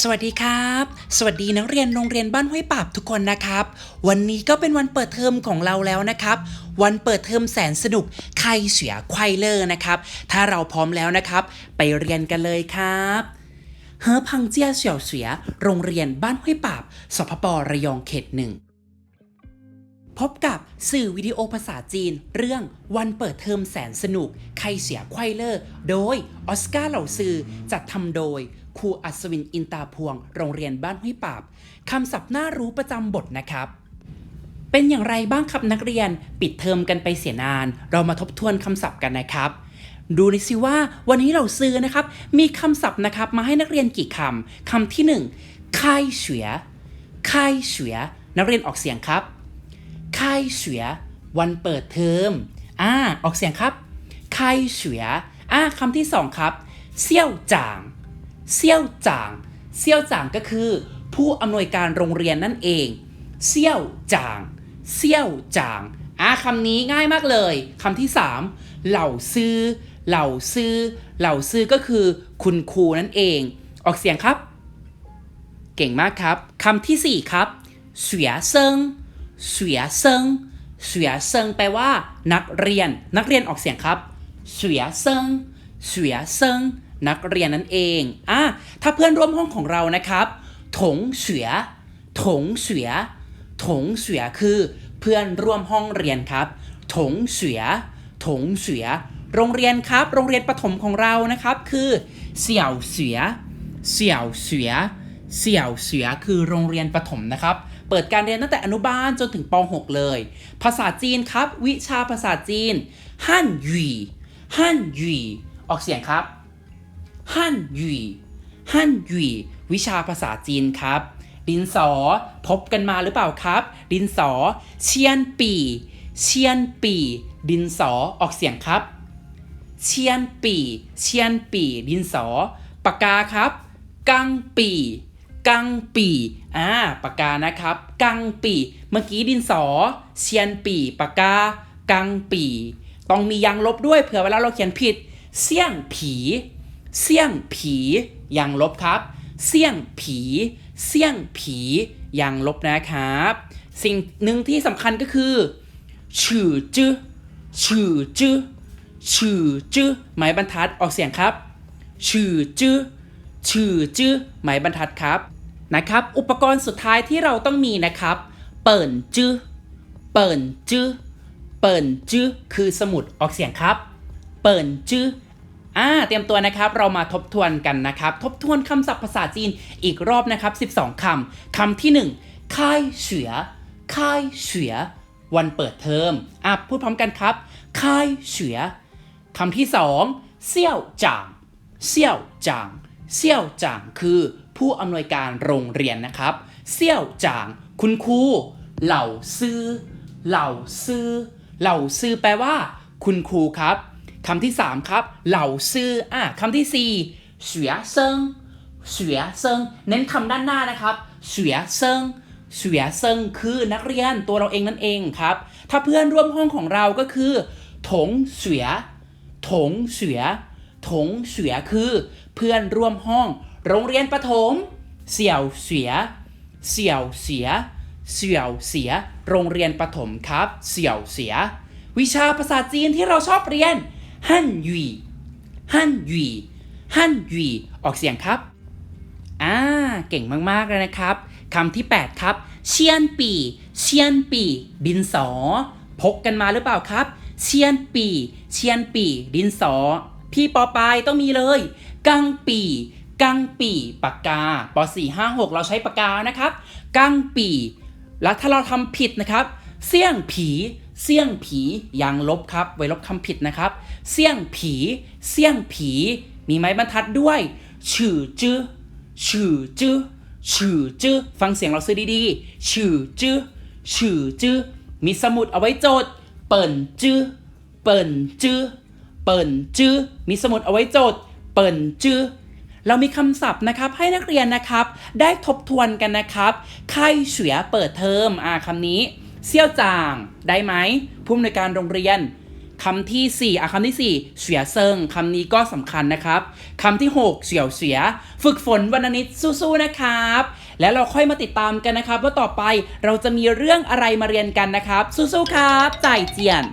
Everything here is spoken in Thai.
สวัสดีครับ สวัสดีนักเรียนโรงเรียนบ้านห้วยปราบทุกคนนะครับ วันนี้ก็เป็นวันเปิดเทอมของเราแล้วนะครับ วันเปิดเทอมแสนสนุกใครเสียไขว้เลอร์นะครับ ถ้าเราพร้อมแล้วนะครับ ไปเรียนกันเลยครับเฮอพังเจียเสี่ยวเสีย โรงเรียนบ้านห้วยปราบสพประยองเขตหนึ่ง พบกับสื่อวิดีโอภาษาจีน เรื่องวันเปิดเทอมแสนสนุก ใครเสียไขว้เลอร์ โดยออสการ์เหล่าซื่อจัดทำโดยครูอัศวินอินตาพวง โรงเรียนบ้านห้วยปาบคำศัพท์น่ารู้ประจำบทนะครับ เป็นอย่างไรบ้างครับนักเรียนปิดเทอมกันไปเสียนาน เรามาทบทวนคำศัพท์กันนะครับดูเลยสิว่าวันนี้เราซื้อนะครับ มีคำศัพท์นะครับ มาให้นักเรียนกี่คำคำที่หนึ่งายเสียไขเสียนักเรียนออกเสียงครับ ค่ายเฉวียวันเปิดเทอมอ่าออกเสียงครับค่ายเฉวียอ่าคำที่สองครับเซี่ยวจางเซี่ยวจางเซี่ยวจางก็คือ ผู้อำนวยการโรงเรียนนั่นเองเซี่ยวจางเซี่ยวจางอ่าคำนี้ง่ายมากเลยคำที่สามเหล่าซื้อ เหล่าซื้อ เหล่าซื้อก็คือ คุณครูนั่นเอง ออกเสียงครับ เก่งมากครับคำที่ 4 ครับเสียเซิง เสียเซิงเสียเซิงแปลว่า นักเรียน นักเรียนออกเสียงครับเสียเซิงเสียเซิงนักเรียนนั่นเองอะถ้าเพื่อนร่วมห้องของเรานะครับถงเสียถงเสียถงเสียคือเพื่อนร่วมห้องเรียนครับถงเสียถงเสียโรงเรียนครับ โรงเรียนประถมของเรานะครับ คือเสี่ยวเสียเสี่ยวเสียเสี่ยวเสียคือโรงเรียนประถมนะครับ เปิดการเรียนตั้งแต่อนุบาลจนถึงป .6 เลย ภาษาจีนครับ วิชาภาษาจีนฮั่นหยีฮั่นหยีออกเสียงครับฮั่นหยีฮั่นหยีวิชาภาษาจีนครับ ดินสอ พบกันมาหรือเปล่าครับ ดินสอ เชียนปี เชียนปี ดินสอออกเสียงครับ เชียนปี เชียนปี ดินสอ ปากกาครับ กังปี กังปีอ่าปากกานะครับ กังปี เมื่อกี้ดินสอเชียนปีปากกา กังปี ต้องมียางลบด้วยเผื่อเวลาเราเขียนผิด เสี่ยงผีเสี่ยงผียางลบครับ เสี่ยงผีเสี่ยงผียางลบนะครับ สิ่งหนึ่งที่สำคัญก็คือชื่อจื้อชื่อจื้อชื่อจื้อหมายบรรทัดออกเสียงครับชื่อจื้อชื่อจื้อหมายบรรทัดครับ นะครับ อุปกรณ์สุดท้ายที่เราต้องมีนะครับ เปิ่นจื้อเปิ่นจื้อเปิ่นจื้อคือสมุดออกเสียงครับ เปิ่นจื้ออ่าเตรียมตัวนะครับเรามาทบทวนกันนะครับ ทบทวนคำศัพท์ภาษาจีนอีกรอบนะครับ 12คำคำที่ 1ค่ายเสือค่ายเสือวันเปิดเทอมอะพูดพร้อมกันครับค่ายเสือคำที่สองเซี่ยวจางเซี่ยวจางเซี่ยวจางคือ ผู้อำนวยการโรงเรียนนะครับเซี่ยวจาง คุณครูเหล่าซื้อ เหล่าซื้อ เหล่าซื้อแปลว่า คุณครูครับคำที่สามครับ เหล่าซื้ออะคำที่สี่เสียเซิงเสียเซิงเน้นคำด้านหน้านะครับเสียเซิงเสียเซิงคือนักเรียนตัวเราเองนั่นเองครับ ถ้าเพื่อนร่วมห้องของเราก็คือ ถงเสียถงเสือถงเสือคือ เพื่อนร่วมห้อง โรงเรียนประถม เสี่ยวเสีย เสี่ยวเสีย เสี่ยวเสีย โรงเรียนประถมครับ เสี่ยวเสีย วิชาภาษาจีนที่เราชอบเรียน ฮั่นหยี ฮั่นหยี ฮั่นหยี ออกเสียงครับ อ่า เก่งมากๆเลยนะครับคำที่ 8 ครับ เชียนปี เชียนปี ดินสอ พกกันมาหรือเปล่าครับ เชียนปี เชียนปี ดินสอ พี่ปอปลายต้องมีเลย กังปี กังปีปากกาป 4 5 6 เราใช้ปากกานะครับ กังปี แล้วถ้าเราทำผิดนะครับ เสี่ยงผีเสี่ยงผียังลบครับ ไว้ลบคำผิดนะครับ เสี่ยงผี เสี่ยงผี มีไม้บรรทัดด้วยชื่อจื้อชื่อจื้อชื่อจื้อฟังเสียงเราซื้อดีๆชื่อจื้อชื่อจื้อมีสมุดเอาไว้จดเปิ่นจื้อเปิ่นจื้อเปิ่นจื้อมีสมุดเอาไว้จดเปิ่นจื้อ เรามีคำศัพท์นะครับให้นักเรียนนะครับ ได้ทบทวนกันนะครับไข่เฉวียเปิดเทอมอ่าคำนี้ เซี่ยวจางได้ไหมผู้อำนวยการโรงเรียนคำที่ 4อะคำที่ 4 เสียเซิงคำนี้ก็สำคัญนะครับคำที่ 6 เสียวเสีย ฝึกฝนวันละนิดสู้ๆนะครับ แล้วเราค่อยมาติดตามกันนะครับ ว่าต่อไปเราจะมีเรื่องอะไรมาเรียนกันนะครับ สู้ๆครับ จ่ายเจียน